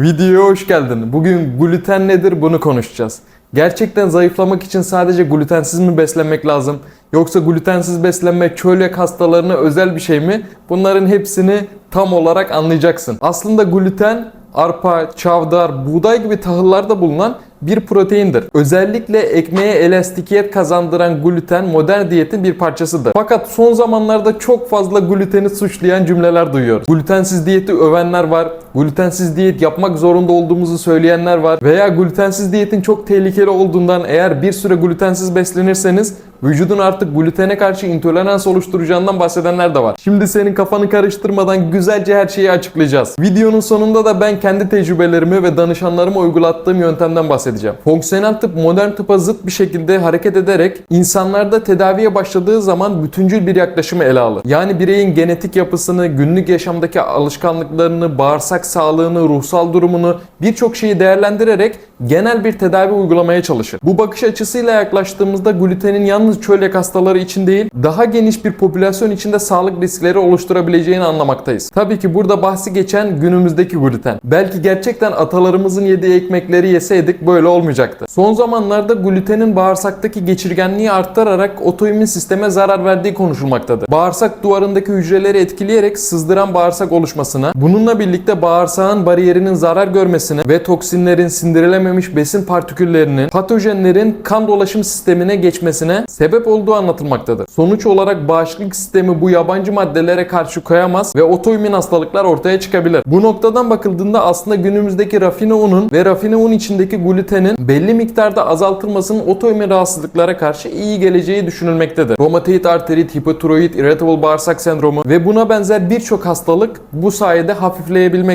Videoya hoş geldin. Bugün gluten nedir bunu konuşacağız. Gerçekten zayıflamak için sadece glutensiz mi beslenmek lazım? Yoksa glutensiz beslenmek çölyak hastalarına özel bir şey mi? Bunların hepsini tam olarak anlayacaksın. Aslında gluten arpa, çavdar, buğday gibi tahıllarda bulunan bir proteindir. Özellikle ekmeğe elastikiyet kazandıran gluten modern diyetin bir parçasıdır. Fakat son zamanlarda çok fazla gluteni suçlayan cümleler duyuyoruz. Glutensiz diyeti övenler var, glutensiz diyet yapmak zorunda olduğumuzu söyleyenler var veya glutensiz diyetin çok tehlikeli olduğundan eğer bir süre glutensiz beslenirseniz vücudun artık glutene karşı intolerans oluşturacağından bahsedenler de var. Şimdi senin kafanı karıştırmadan güzelce her şeyi açıklayacağız. Videonun sonunda da ben kendi tecrübelerimi ve danışanlarıma uygulattığım yöntemden bahsedeceğim. Fonksiyonel tıp modern tıpa zıt bir şekilde hareket ederek insanlarda tedaviye başladığı zaman bütüncül bir yaklaşımı ele alır. Yani bireyin genetik yapısını, günlük yaşamdaki alışkanlıklarını, bağırsak sağlığını, ruhsal durumunu birçok şeyi değerlendirerek genel bir tedavi uygulamaya çalışır. Bu bakış açısıyla yaklaştığımızda glutenin yalnız çölyak hastaları için değil, daha geniş bir popülasyon içinde sağlık riskleri oluşturabileceğini anlamaktayız. Tabii ki burada bahsi geçen günümüzdeki gluten. Belki gerçekten atalarımızın yediği ekmekleri yeseydik böyle olmayacaktı. Son zamanlarda glutenin bağırsaktaki geçirgenliği arttırarak otoimmün sisteme zarar verdiği konuşulmaktadır. Bağırsak duvarındaki hücreleri etkileyerek sızdıran bağırsak oluşmasına, bununla birlikte bağırsağın bariyerinin zarar görmesine ve toksinlerin sindirilememiş besin partiküllerinin patojenlerin kan dolaşım sistemine geçmesine sebep olduğu anlatılmaktadır. Sonuç olarak bağışıklık sistemi bu yabancı maddelere karşı koyamaz ve otoimmün hastalıklar ortaya çıkabilir. Bu noktadan bakıldığında aslında günümüzdeki rafine unun ve rafine un içindeki glutenin belli miktarda azaltılmasının otoimmün rahatsızlıklara karşı iyi geleceği düşünülmektedir. Romatoid arterit, hipotiroid, irritable bağırsak sendromu ve buna benzer birçok hastalık bu sayede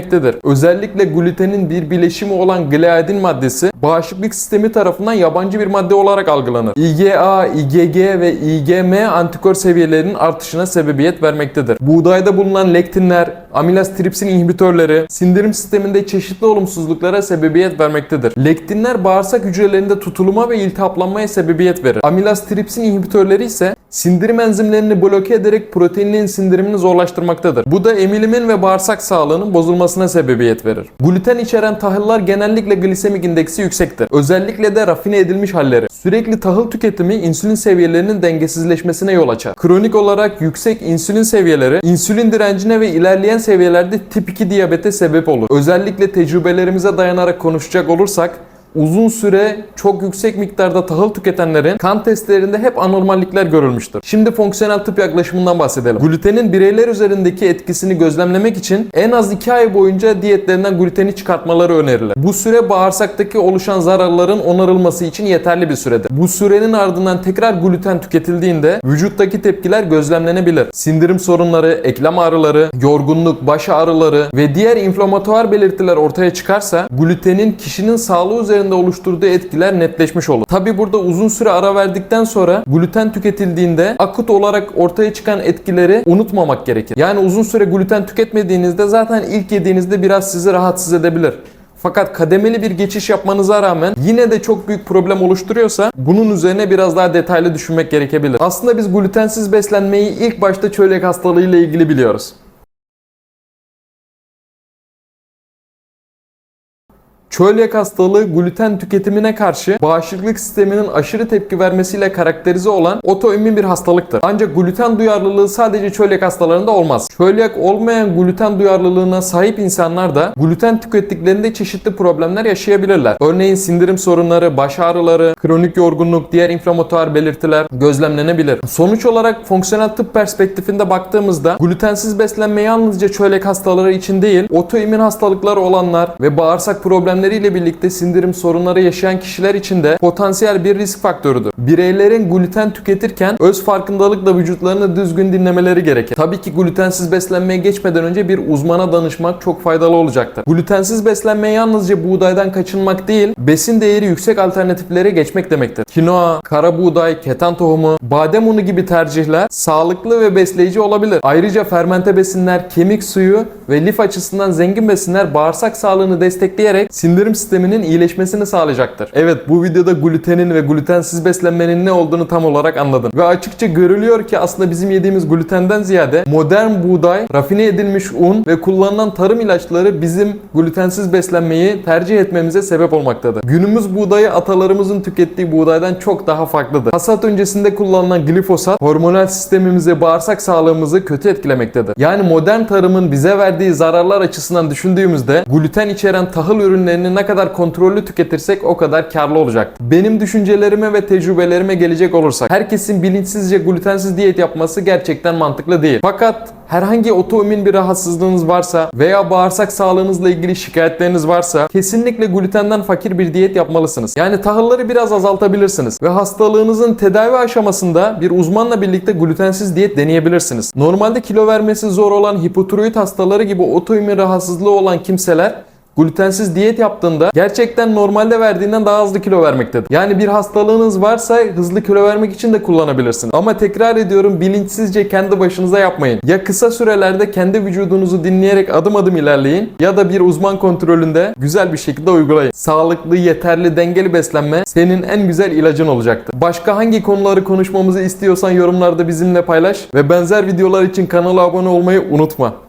hafifleyebilmektedir. Özellikle glutenin bir bileşimi olan gliadin maddesi bağışıklık sistemi tarafından yabancı bir madde olarak algılanır. IgA, IgG ve IgM antikor seviyelerinin artışına sebebiyet vermektedir. Buğdayda bulunan lektinler, amilaz tripsin inhibitörleri sindirim sisteminde çeşitli olumsuzluklara sebebiyet vermektedir. Lektinler bağırsak hücrelerinde tutuluma ve iltihaplanmaya sebebiyet verir. Amilaz tripsin inhibitörleri ise sindirim enzimlerini bloke ederek proteinlerin sindirimini zorlaştırmaktadır. Bu da emilimin ve bağırsak sağlığının bozulmasına sebebiyet verir. Gluten içeren tahıllar genellikle glisemik indeksi yüksektir. Özellikle de rafine edilmiş halleri. Sürekli tahıl tüketimi insülin seviyelerinin dengesizleşmesine yol açar. Kronik olarak yüksek insülin seviyeleri insülin direncine ve ilerleyen seviyelerde tip 2 diyabete sebep olur. Özellikle tecrübelerimize dayanarak konuşacak olursak uzun süre çok yüksek miktarda tahıl tüketenlerin kan testlerinde hep anormallikler görülmüştür. Şimdi fonksiyonel tıp yaklaşımından bahsedelim. Glutenin bireyler üzerindeki etkisini gözlemlemek için en az 2 ay boyunca diyetlerinden gluteni çıkartmaları önerilir. Bu süre bağırsaktaki oluşan zararların onarılması için yeterli bir süredir. Bu sürenin ardından tekrar gluten tüketildiğinde vücuttaki tepkiler gözlemlenebilir. Sindirim sorunları, eklem ağrıları, yorgunluk, baş ağrıları ve diğer inflamatuar belirtiler ortaya çıkarsa glutenin kişinin sağlığı üzerinde oluşturduğu etkiler netleşmiş olur. Tabi burada uzun süre ara verdikten sonra gluten tüketildiğinde akut olarak ortaya çıkan etkileri unutmamak gerekir. Yani uzun süre gluten tüketmediğinizde zaten ilk yediğinizde biraz sizi rahatsız edebilir. Fakat kademeli bir geçiş yapmanıza rağmen yine de çok büyük problem oluşturuyorsa bunun üzerine biraz daha detaylı düşünmek gerekebilir. Aslında biz glutensiz beslenmeyi ilk başta çölyak hastalığı ile ilgili biliyoruz. Çölyak hastalığı gluten tüketimine karşı bağışıklık sisteminin aşırı tepki vermesiyle karakterize olan otoimmün bir hastalıktır. Ancak gluten duyarlılığı sadece çölyak hastalarında olmaz. Çölyak olmayan gluten duyarlılığına sahip insanlar da gluten tükettiklerinde çeşitli problemler yaşayabilirler. Örneğin sindirim sorunları, baş ağrıları, kronik yorgunluk, diğer inflamatuar belirtiler gözlemlenebilir. Sonuç olarak fonksiyonel tıp perspektifinde baktığımızda glutensiz beslenme yalnızca çölyak hastaları için değil, otoimmün hastalıkları olanlar ve bağırsak problemleri ile birlikte sindirim sorunları yaşayan kişiler için de potansiyel bir risk faktörüdür. Bireylerin gluten tüketirken öz farkındalıkla vücutlarını düzgün dinlemeleri gerekir. Tabii ki glutensiz beslenmeye geçmeden önce bir uzmana danışmak çok faydalı olacaktır. Glutensiz beslenme yalnızca buğdaydan kaçınmak değil, besin değeri yüksek alternatiflere geçmek demektir. Kinoa, kara buğday, keten tohumu, badem unu gibi tercihler sağlıklı ve besleyici olabilir. Ayrıca fermente besinler, kemik suyu ve lif açısından zengin besinler bağırsak sağlığını destekleyerek sindirim sindirim sisteminin iyileşmesini sağlayacaktır. Evet bu videoda glutenin ve glutensiz beslenmenin ne olduğunu tam olarak anladın. Ve açıkça görülüyor ki aslında bizim yediğimiz glutenden ziyade modern buğday, rafine edilmiş un ve kullanılan tarım ilaçları bizim glutensiz beslenmeyi tercih etmemize sebep olmaktadır. Günümüz buğdayı atalarımızın tükettiği buğdaydan çok daha farklıdır. Hasat öncesinde kullanılan glifosat hormonal sistemimizi, bağırsak sağlığımızı kötü etkilemektedir. Yani modern tarımın bize verdiği zararlar açısından düşündüğümüzde gluten içeren tahıl ürünlerini ne kadar kontrollü tüketirsek o kadar karlı olacak. Benim düşüncelerime ve tecrübelerime gelecek olursak herkesin bilinçsizce glutensiz diyet yapması gerçekten mantıklı değil. Fakat herhangi otoimmün bir rahatsızlığınız varsa veya bağırsak sağlığınızla ilgili şikayetleriniz varsa kesinlikle glutenden fakir bir diyet yapmalısınız. Yani tahılları biraz azaltabilirsiniz ve hastalığınızın tedavi aşamasında bir uzmanla birlikte glutensiz diyet deneyebilirsiniz. Normalde kilo vermesi zor olan hipotiroid hastaları gibi otoimmün rahatsızlığı olan kimseler glutensiz diyet yaptığında gerçekten normalde verdiğinden daha hızlı kilo vermektedir. Yani bir hastalığınız varsa hızlı kilo vermek için de kullanabilirsiniz. Ama tekrar ediyorum bilinçsizce kendi başınıza yapmayın. Ya kısa sürelerde kendi vücudunuzu dinleyerek adım adım ilerleyin ya da bir uzman kontrolünde güzel bir şekilde uygulayın. Sağlıklı, yeterli, dengeli beslenme senin en güzel ilacın olacaktır. Başka hangi konuları konuşmamızı istiyorsan yorumlarda bizimle paylaş ve benzer videolar için kanala abone olmayı unutma.